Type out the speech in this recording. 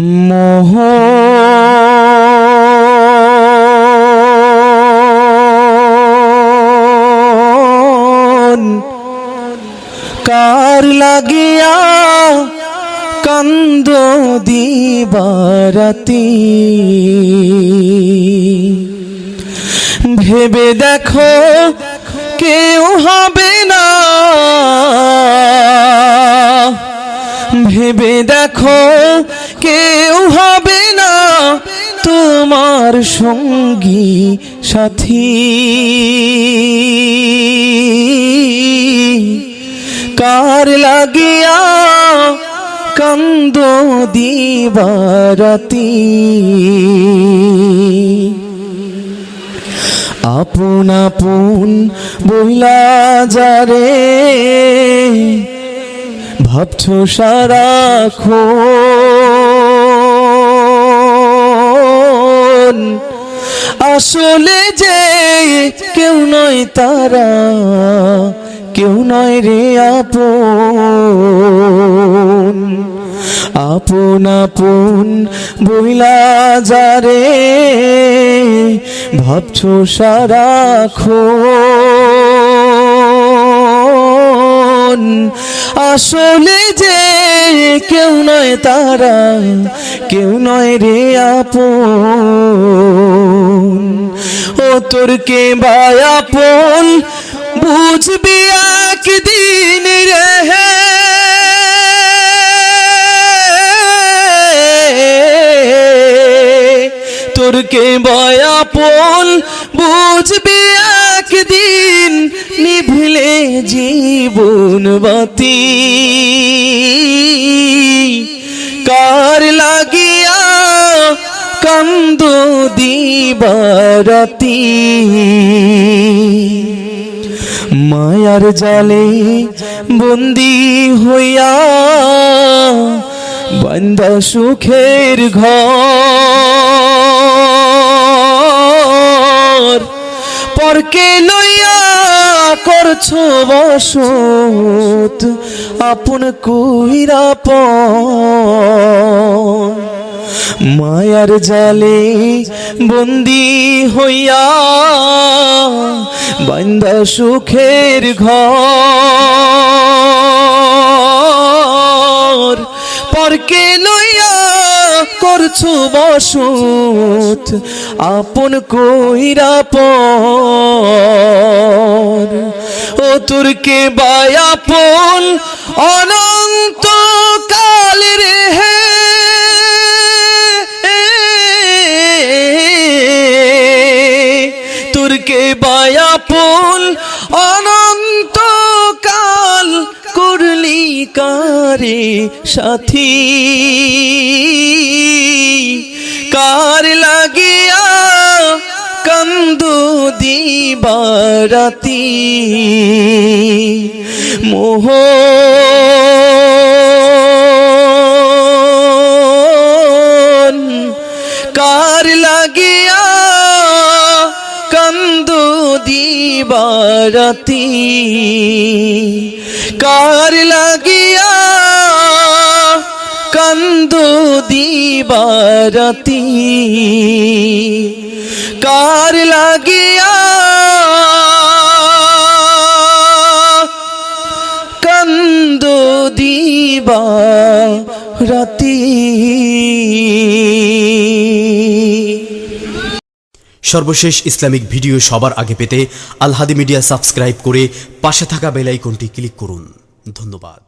মোহ কার লাগিয়া কান্দ দিবারাতি? ভেবে দেখো কেউ হবে না। ভেবে দেখো কেউ হবে না তোমার সঙ্গী সাথী। কার লাগিয়া কান্দ দিবারাতি? আপন আপন বইলা যারে। ভাবছ সারাক্ষণ আসলে যে কেউ নয় তারা, কেউ নয় রে আপন। আপন আপন বইলা যারে, ভাবছ সারাক্ষণ আসলে যে কেউ নয় তারা, কেউ নয় রে আপন। ও তোর কে বায়াপন বুঝবি একদিন রে। তোর কে বয়াপন বুঝবি একদিন নিভলে জীবন। বাতি। কার লাগিয়া কান্দ দিবারাতি। মায়ার জালে বন্দি হইয়া বান্দা সুখের ঘর। পরকে লইয়া করছ বসত? আপন কুইরা মায়ার জালে বন্দি হইয়া বান্দা সুখের ঘর। পরকে লইয়া করছ বসত? আপন কইরা পর। ও তোরকে বায়াপন অনন্ত কালের হে। তোরকে বায়াপন অনন্ত কাল করলি কারে সাথী? কার লাগিয়া কান্দ দিবারাতি? মোহ। কার লাগিয়া কান্দ দিবারাতি? কার লাগিয়া কান্দ দিবারাতি। কার লাগিয়া কান্দ দিবা রাতি সর্বশেষ ইসলামিক ভিডিও সবার আগে পেতে আলহাদি মিডিয়া সাবস্ক্রাইব করে পাশে থাকা বেল আইকনটি ক্লিক করুন। ধন্যবাদ।